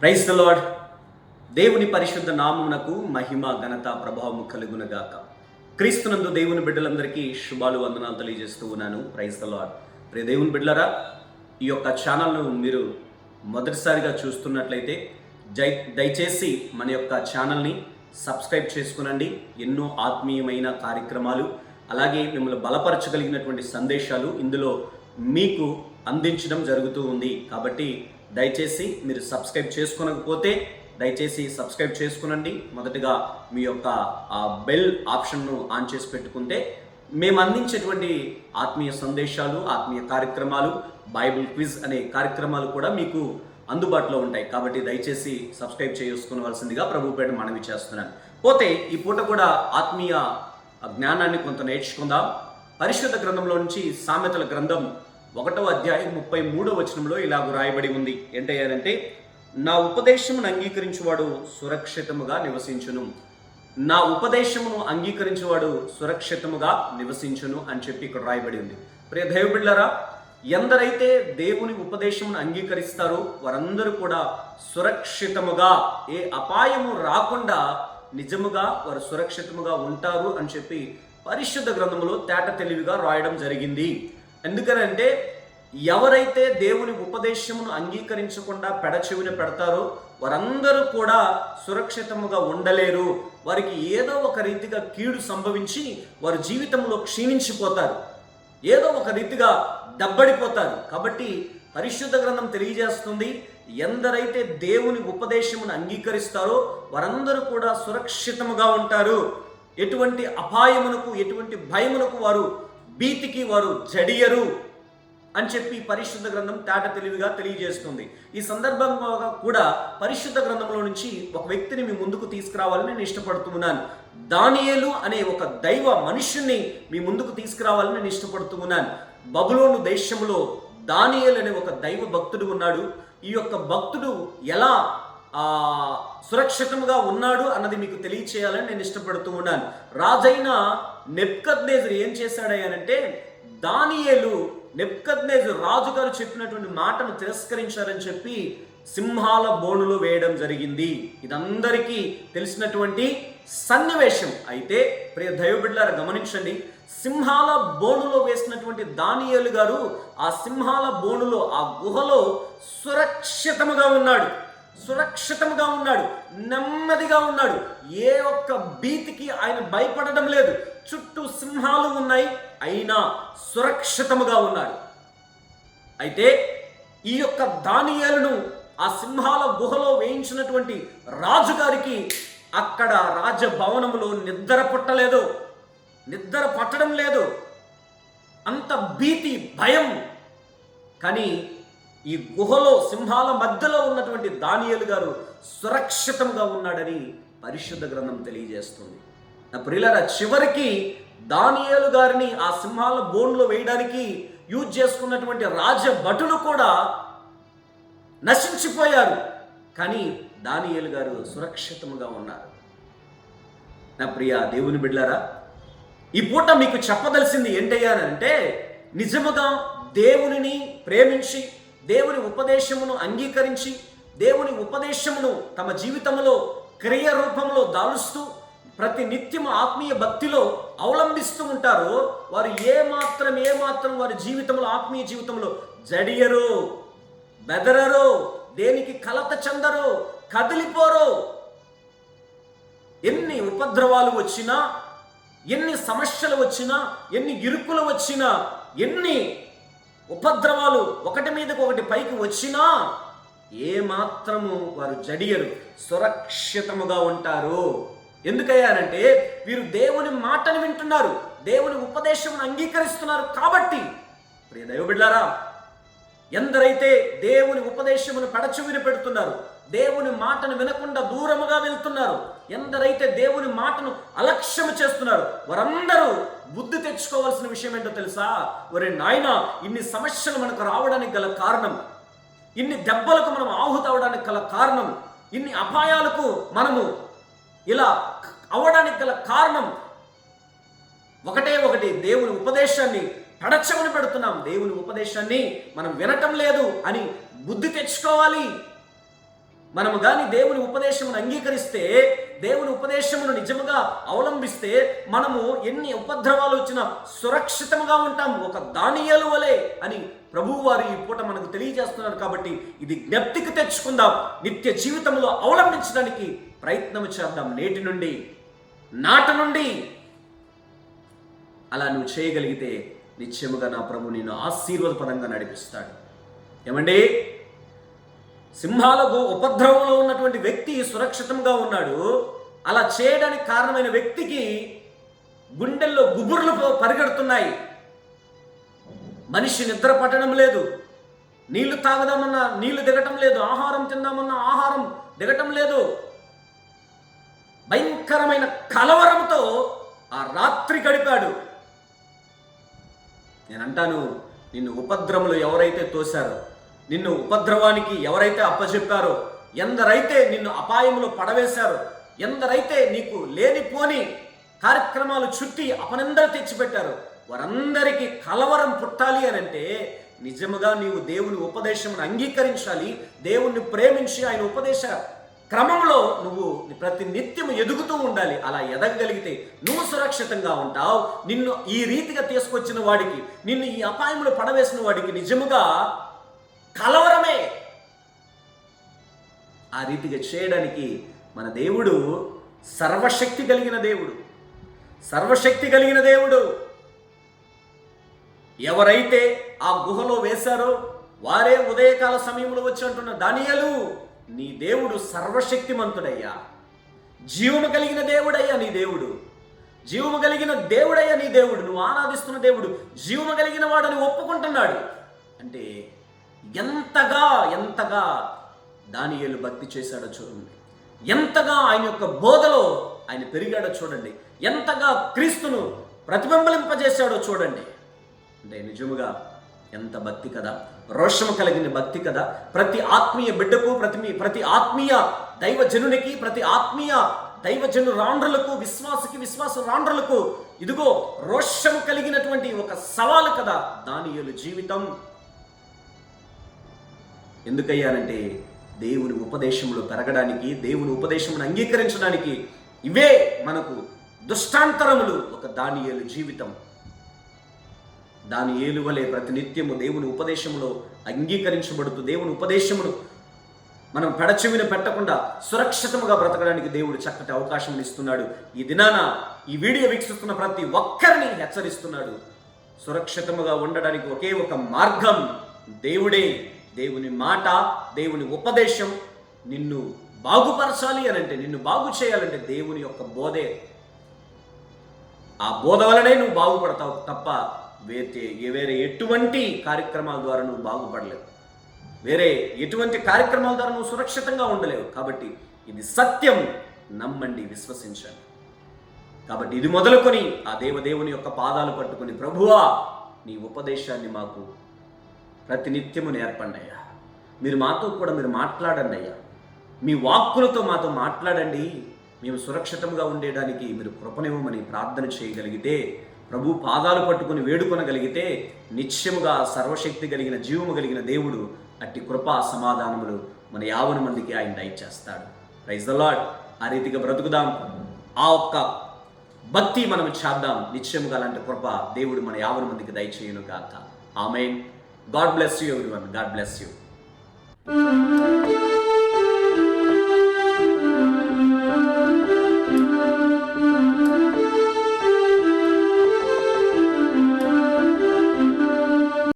Price the lord దేవుని పరిశుద్ధ నామమునకు మహిమ ఘనత ప్రభావము కలుగునగాక. క్రీస్తునందు దేవుని బిడ్డలందరికీ శుభాలు వందనాలు తెలియజేస్తూ ఉన్నాను. ప్రైస్ ద లాడ్ ప్రే దేవుని బిడ్డలరా ఈ యొక్క ఛానల్ను మీరు మొదటిసారిగా చూస్తున్నట్లయితే జై దయచేసి మన యొక్క ఛానల్ని సబ్స్క్రైబ్ చేసుకునండి. ఎన్నో ఆత్మీయమైన కార్యక్రమాలు అలాగే మిమ్మల్ని బలపరచగలిగినటువంటి సందేశాలు ఇందులో మీకు అందించడం జరుగుతూ ఉంది. కాబట్టి దయచేసి మీరు సబ్స్క్రైబ్ చేసుకోనకపోతే దయచేసి సబ్స్క్రైబ్ చేసుకునండి. మొదటగా మీ యొక్క బెల్ ఆప్షన్ను ఆన్ చేసి పెట్టుకుంటే మేము అందించేటువంటి ఆత్మీయ సందేశాలు ఆత్మీయ కార్యక్రమాలు బైబిల్ క్విజ్ అనే కార్యక్రమాలు కూడా మీకు అందుబాటులో ఉంటాయి. కాబట్టి దయచేసి సబ్స్క్రైబ్ చేసుకోవాల్సిందిగా ప్రభు పేట మనవి చేస్తున్నాను. పోతే ఈ పూట కూడా ఆత్మీయ జ్ఞానాన్ని కొంత నేర్చుకుందాం. పరిశుద్ధ గ్రంథంలో నుంచి సామెతల గ్రంథం ఒకటో అధ్యాయం ముప్పై మూడో వచనంలో ఇలాగ రాయబడి ఉంది. ఏంటయ్యారంటే నా ఉపదేశమును అంగీకరించువాడు సురక్షితముగా నివసించును. నా ఉపదేశమును అంగీకరించేవాడు సురక్షితముగా నివసించును అని చెప్పి ఇక్కడ రాయబడి ఉంది. ప్రియ దైవబిడ్లరా ఎందరైతే దేవుని ఉపదేశమును అంగీకరిస్తారో వారందరూ కూడా సురక్షితముగా ఏ అపాయము రాకుండా నిజముగా వారు సురక్షితముగా ఉంటారు అని చెప్పి పరిశుద్ధ గ్రంథములు తేట తెలివిగా రాయడం జరిగింది. ఎందుకనంటే ఎవరైతే దేవుని ఉపదేశమును అంగీకరించకుండా పెడచెవిన పెడతారో వారందరూ కూడా సురక్షితముగా ఉండలేరు. వారికి ఏదో ఒక రీతిగా కీడు సంభవించి వారి జీవితంలో క్షీణించిపోతారు. ఏదో ఒక రీతిగా దబ్బడిపోతారు. కాబట్టి పరిశుద్ధ గ్రంథం తెలియజేస్తుంది ఎందరైతే దేవుని ఉపదేశమును అంగీకరిస్తారో వారందరూ కూడా సురక్షితముగా ఉంటారు. ఎటువంటి అపాయమునకు ఎటువంటి భయమునకు వారు భీతికి వారు జడియరు అని చెప్పి పరిశుద్ధ గ్రంథం తేట తెలివిగా తెలియజేస్తుంది. ఈ సందర్భంగా కూడా పరిశుద్ధ గ్రంథంలో నుంచి ఒక వ్యక్తిని మీ ముందుకు తీసుకురావాలని నేను ఇష్టపడుతున్నాను దానియేలు అనే ఒక దైవ మనుష్యుణ్ణి మీ ముందుకు తీసుకురావాలని నేను ఇష్టపడుతున్నాను బబులోను దేశంలో దానియేలు అనే ఒక దైవ భక్తుడు ఉన్నాడు. ఈ యొక్క భక్తుడు ఎలా సురక్షితంగా ఉన్నాడు అన్నది మీకు తెలియచేయాలని నేను ఇష్టపడుతూ ఉన్నాను. రాజైన నెప్కద్నేజర్ ఏం చేశాడయ్యానంటే దానియేలు నెప్కద్నేజర్ రాజుగారు చెప్పినటువంటి మాటను తిరస్కరించారని చెప్పి సింహాల బోనులో వేయడం జరిగింది. ఇదందరికీ తెలిసినటువంటి సన్నివేశం. అయితే ప్రియ దైవబిడ్లారా గమనించండి. సింహాల బోనులో వేసినటువంటి దానియేలు గారు ఆ సింహాల బోనులో ఆ గుహలో సురక్షితముగా ఉన్నాడు. సురక్షితముగా ఉన్నాడు. నెమ్మదిగా ఉన్నాడు. ఏ ఒక్క భీతికి ఆయన భయపడడం లేదు. చుట్టూ సింహాలు ఉన్నాయి అయినా సురక్షితముగా ఉన్నాడు. అయితే ఈ యొక్క దానియాలను ఆ సింహాల గుహలో వేయించినటువంటి రాజుగారికి అక్కడ రాజభవనములో నిద్ర పుట్టలేదు. నిద్ర పట్టడం లేదు. అంత భీతి భయం. కానీ ఈ గుహలో సింహాల మధ్యలో ఉన్నటువంటి దానియలు గారు సురక్షితంగా ఉన్నాడని పరిశుద్ధ గ్రంథం తెలియజేస్తుంది. ప్రియులరా చివరికి దానియాలు గారిని ఆ సింహాల బోన్లో వేయడానికి యూజ్ చేసుకున్నటువంటి రాజభటులు కూడా నశించిపోయారు. కానీ దానియలు గారు సురక్షితముగా ఉన్నారు. నా ప్రియ దేవుని బిడ్లారా ఈ పూట మీకు చెప్పదలసింది ఏంటయ్యానంటే నిజముగా దేవునిని ప్రేమించి దేవుని ఉపదేశమును అంగీకరించి దేవుని ఉపదేశమును తమ జీవితంలో క్రియ రూపంలో దాలుస్తూ ప్రతి నిత్యం ఆత్మీయ భక్తిలో అవలంబిస్తూ ఉంటారో. వారు ఏ మాత్రం ఏ మాత్రం వారి జీవితంలో ఆత్మీయ జీవితంలో జడియరు బెదరరు దేనికి కలత చెందరు కదిలిపోరు. ఎన్ని ఉపద్రవాలు వచ్చినా ఎన్ని సమస్యలు వచ్చినా ఎన్ని ఇరుకులు వచ్చినా ఎన్ని ఉపద్రవాలు ఒకటి మీదకి ఒకటి పైకి వచ్చినా ఏ మాత్రము వారు జడియరు సురక్షితముగా ఉంటారు. ఎందుకయ్యారంటే వీరు దేవుని మాటను వింటున్నారు దేవుని ఉపదేశం అంగీకరిస్తున్నారు కాబట్టి. ప్రియ దైవబిడ్లారా ఎందరైతే దేవుని ఉపదేశమును పెడచెవిని పెడుతున్నారు దేవుని మాటను వినకుండా దూరముగా వెళ్తున్నారు ఎందరైతే దేవుని మాటను అలక్ష్యము చేస్తున్నారు వారందరూ బుద్ధి తెచ్చుకోవాల్సిన విషయం ఏంటో తెలుసా? ఒరే నాయన ఇన్ని సమస్యలు మనకు రావడానికి గల కారణం ఇన్ని దెబ్బలకు మనం ఆహుతవడానికి గల కారణం ఇన్ని అపాయాలకు మనము ఇలా అవడానికి గల కారణం ఒకటే ఒకటి. దేవుని ఉపదేశాన్ని పెడచెవిని పెడుతున్నాం. దేవుని ఉపదేశాన్ని మనం వినటం లేదు అని బుద్ధి తెచ్చుకోవాలి. మనము కానీ దేవుని ఉపదేశమును అంగీకరిస్తే దేవుని ఉపదేశమును నిజముగా అవలంబిస్తే మనము ఎన్ని ఉపద్రవాలు వచ్చినా సురక్షితంగా ఉంటాం ఒక దానియలు వలె అని ప్రభువు వారు ఈ పూట మనకు తెలియజేస్తున్నారు కాబట్టి ఇది జ్ఞప్తికి తెచ్చుకుందాం. నిత్య జీవితంలో అవలంబించడానికి ప్రయత్నం చేద్దాం. నేటి నుండి నాట నుండి అలా నువ్వు చేయగలిగితే నిత్యముగా నా ప్రభు నేను ఆశీర్వాదపరంగా నడిపిస్తాడు. ఏమండి? సింహాలకు ఉపద్రవంలో ఉన్నటువంటి వ్యక్తి సురక్షితంగా ఉన్నాడు. అలా చేయడానికి కారణమైన వ్యక్తికి గుండెల్లో గుబుర్లు పరిగెడుతున్నాయి. మనిషి నిద్ర పట్టడం లేదు. నీళ్ళు తాగదామన్నా నీళ్ళు దిగటం లేదు. ఆహారం తిందామన్నా ఆహారం దిగటం లేదు. భయంకరమైన కలవరంతో ఆ రాత్రి గడిపాడు. నేను అంటాను నిన్ను ఉపద్రములు ఎవరైతే తోశారో నిన్ను ఉపద్రవానికి ఎవరైతే అప్పచెప్పారో ఎందరైతే నిన్ను అపాయంలో పడవేశారో ఎందరైతే నీకు లేనిపోని కార్యక్రమాలు చుట్టి అపనందరూ తెచ్చిపెట్టారు వారందరికీ కలవరం పుట్టాలి అని అంటే నిజముగా నీవు దేవుని ఉపదేశమును అంగీకరించాలి దేవుణ్ణి ప్రేమించి ఆయన ఉపదేశ క్రమంలో నువ్వు ప్రతి నిత్యం ఎదుగుతూ ఉండాలి. అలా ఎదగగలిగితే నువ్వు సురక్షితంగా ఉంటావు. నిన్ను ఈ రీతిగా తీసుకొచ్చిన వాడికి నిన్ను ఈ అపాయంలో పడవేసిన వాడికి నిజముగా కలవరమే. ఆ రీతిగా చేయడానికి మన దేవుడు సర్వశక్తి కలిగిన దేవుడు. సర్వశక్తి కలిగిన దేవుడు. ఎవరైతే ఆ గుహలో వేశారో వారే ఉదయకాల సమయంలో వచ్చి అంటున్న దానియలు నీ దేవుడు సర్వశక్తిమంతుడయ్యా. జీవము కలిగిన దేవుడయ్యా నీ దేవుడు. జీవము కలిగిన దేవుడయ్యా నీ దేవుడు. నువ్వు ఆరాధిస్తున్న దేవుడు జీవము కలిగిన వాడని ఒప్పుకుంటున్నాడు. అంటే ఎంతగా ఎంతగా దానియేలు భక్తి చేశాడో చూడండి. ఎంతగా ఆయన యొక్క బోధలో ఆయన పెరిగాడో చూడండి. ఎంతగా క్రీస్తును ప్రతిబింబలింపజేశాడో చూడండి. అంటే నిజముగా ఎంత భక్తి కదా రోషము కలిగిన భక్తి కదా ప్రతి ఆత్మీయ బిడ్డకు ప్రతి ప్రతి ఆత్మీయ దైవజనునికి ప్రతి ఆత్మీయ దైవజను రాండ్రులకు విశ్వాసకి విశ్వాస రాండ్రులకు ఇదిగో రోషము కలిగినటువంటి ఒక సవాలు కదా దానియలు జీవితం ఎందుకయ్యానంటే దేవుని ఉపదేశంలో పెరగడానికి దేవుని ఉపదేశమును అంగీకరించడానికి ఇవే మనకు దుష్టాంతరములు ఒక దానియేలు జీవితం. దాని ఏలువలే ప్రతినిత్యము దేవుని ఉపదేశములో అంగీకరించబడుతూ దేవుని ఉపదేశమును మనం పెడచెవిన పెట్టకుండా సురక్షితముగా బ్రతకడానికి దేవుడు చక్కటి అవకాశం ఇస్తున్నాడు. ఈ దినాన ఈ వీడియో వీక్షిస్తున్న ప్రతి ఒక్కరిని హెచ్చరిస్తున్నాడు. సురక్షితముగా ఉండడానికి ఒకే ఒక మార్గం దేవుడే. దేవుని మాట దేవుని ఉపదేశం నిన్ను బాగుపరచాలి అని అంటే నిన్ను బాగు చేయాలంటే దేవుని యొక్క బోధే. ఆ బోధ వలనే నువ్వు బాగుపడతావు తప్ప వేరే వేరే ఎటువంటి కార్యక్రమాల ద్వారా నువ్వు బాగుపడలేవు. వేరే ఎటువంటి కార్యక్రమాల ద్వారా నువ్వు సురక్షితంగా ఉండలేవు. కాబట్టి ఇది సత్యం నమ్మండి విశ్వసించండి. కాబట్టి ఇది మొదలుకొని ఆ దేవదేవుని యొక్క పాదాలు పట్టుకుని ప్రభువా నీ ఉపదేశాన్ని మాకు ప్రతినిత్యము నేర్పండి అయ్యా. మీరు మాతో కూడా మీరు మాట్లాడండి అయ్యా. మీ వాక్కులతో మాతో మాట్లాడండి. మేము సురక్షితంగా ఉండేడానికి మీరు కృపనివ్వమని ప్రార్థన చేయగలిగితే ప్రభు పాదాలు పట్టుకుని వేడుకొనగలిగితే నిత్యముగా సర్వశక్తి కలిగిన జీవము కలిగిన దేవుడు అట్టి కృపా సమాధానములు మన యావన మందికి ఆయన దయచేస్తాడు. ప్రైజ్ ద లాడ్ ఆ రీతిగా బ్రతుకుదాం. ఆ ఒక్క భక్తి మనం చేద్దాం. నిత్యముగా అలాంటి కృప దేవుడు మన యావన మందికి దయచేయును గాక amen God bless you, everyone. God bless you.